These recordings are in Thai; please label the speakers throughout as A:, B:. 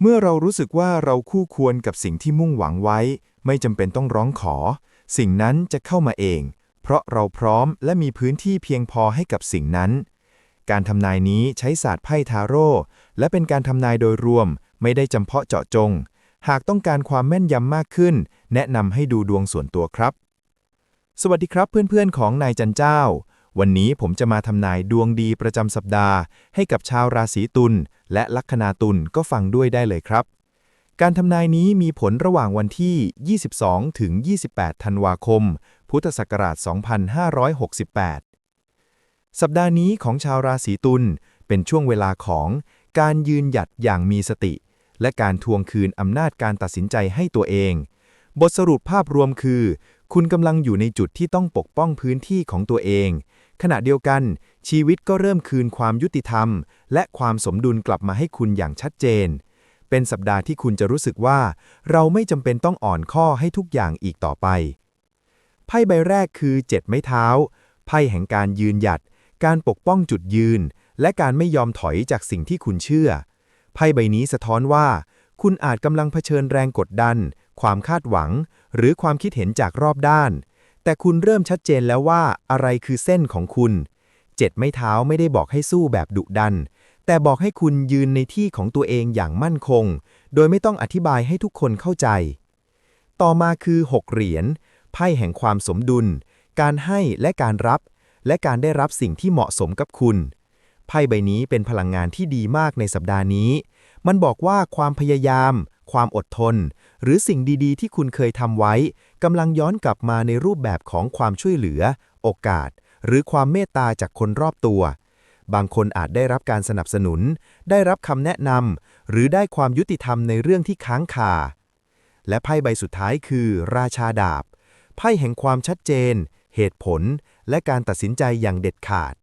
A: เมื่อเรารู้สึกว่าเราคู่ควรกับสิ่งที่มุ่งหวังไว้ ไม่จำเป็นต้องร้องขอ สิ่งนั้นจะเข้ามาเอง เพราะเราพร้อมและมีพื้นที่เพียงพอให้กับสิ่งนั้น การทำนายนี้ใช้ศาสตร์ไพ่ทาโร่และเป็นการทำนายโดยรวม ไม่ได้จำเพาะเจาะจง หากต้องการความแม่นยำมากขึ้น แนะนำให้ดูดวงส่วนตัวครับ สวัสดีครับเพื่อนๆของนายจันเจ้า วันนี้ผมจะมาทำนายดวงดีประจำสัปดาห์ ให้กับชาวราศีตุลและลัคนาตุลก็ฟังด้วยได้เลยครับ การทำนายนี้มีผลระหว่างวันที่ 22 ถึง 28 ธันวาคม พุทธศักราช 2568 สัปดาห์นี้ของชาวราศีตุลเป็นช่วงเวลาของการยืนหยัดอย่างมีสติ และการทวงคืนอำนาจการตัดสินใจให้ตัวเอง บทสรุปภาพรวมคือ คุณกำลังอยู่ในจุดที่ต้องปกป้องพื้นที่ของตัวเอง ขณะเดียวกัน ชีวิตก็เริ่มคืนความยุติธรรม และความสมดุลกลับมาให้คุณอย่างชัดเจน เป็นสัปดาห์ที่คุณจะรู้สึกว่า เราไม่จำเป็นต้องอ่อนข้อให้ทุกอย่างอีกต่อไป ไพ่ใบแรกคือเจ็ดไม้เท้า ไพ่แห่งการยืนหยัด การปกป้องจุดยืน และการไม่ยอมถอยจากสิ่งที่คุณเชื่อ ไพ่ใบนี้สะท้อนว่า คุณอาจกำลังเผชิญแรงกดดัน ความคาดหวัง หรือความคิดเห็นจากรอบด้าน แต่คุณเริ่มชัดเจนแล้วว่าอะไรคือเส้นของคุณ เจ็ดไม้เท้าไม่ได้บอกให้สู้แบบดุดัน แต่บอกให้คุณยืนในที่ของตัวเองอย่างมั่นคง โดยไม่ต้องอธิบายให้ทุกคนเข้าใจ ต่อมาคือหกเหรียญไพ่แห่งความสมดุล การให้และการรับ และการได้รับสิ่งที่เหมาะสมกับคุณ ไพ่ใบนี้เป็นพลังงานที่ดีมากในสัปดาห์นี้ มันบอกว่าความพยายาม ความอดทน หรือสิ่งดีๆ ที่คุณเคยทำไว้กำลังย้อนกลับมาในรูปแบบของความช่วยเหลือ โอกาส หรือความเมตตาจากคนรอบตัว บางคนอาจได้รับการสนับสนุน ได้รับคำแนะนำหรือได้ความยุติธรรมในเรื่องที่ค้างคา และไพ่ใบสุดท้ายคือ ราชาดาบ ไพ่แห่งความชัดเจน เหตุผล และการตัดสินใจอย่างเด็ดขาด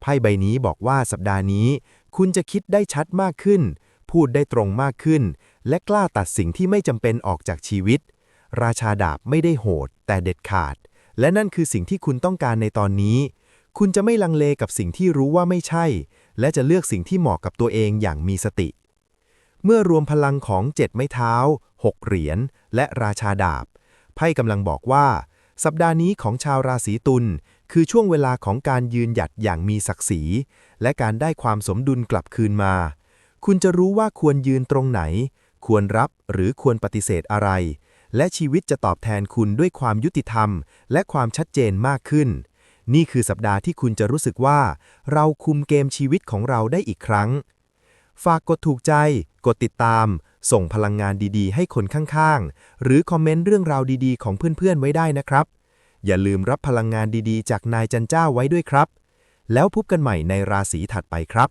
A: ไพ่ใบนี้บอกว่าสัปดาห์นี้ คุณจะคิดได้ชัดมากขึ้น พูดได้ตรงมากขึ้น และกล้าตัดสิ่งที่ไม่จำเป็นออกจากชีวิต ราชาดาบไม่ได้โหด แต่เด็ดขาด และนั่นคือสิ่งที่คุณต้องการในตอนนี้ คุณจะไม่ลังเลกับสิ่งที่รู้ว่าไม่ใช่ และจะเลือกสิ่งที่เหมาะกับตัวเองอย่างมีสติ เมื่อรวมพลังของเจ็ดไม้เท้าหกเหรียญและราชาดาบไพ่กำลังบอกว่า สัปดาห์นี้ของชาวราศีตุลคือช่วงเวลาของการยืนหยัดอย่างมีศักดิ์ศรี และการได้ความสมดุลกลับคืนมา คุณจะรู้ว่าควรยืนตรงไหน ควรรับหรือควรปฏิเสธอะไร และชีวิตจะตอบแทนคุณด้วยความยุติธรรม และความชัดเจนมากขึ้น นี่คือสัปดาห์ที่คุณจะรู้สึกว่า เราคุมเกมชีวิตของเราได้อีกครั้ง ฝากกดถูกใจ กดติดตาม ส่งพลังงานดีๆ ให้คนข้างๆ หรือคอมเมนต์เรื่องราวดีๆ ของเพื่อนๆ ไว้ได้นะครับ อย่าลืมรับพลังงานดีๆ จากนายจันเจ้าไว้ด้วยครับ แล้วพบกันใหม่ในราศีถัดไปครับ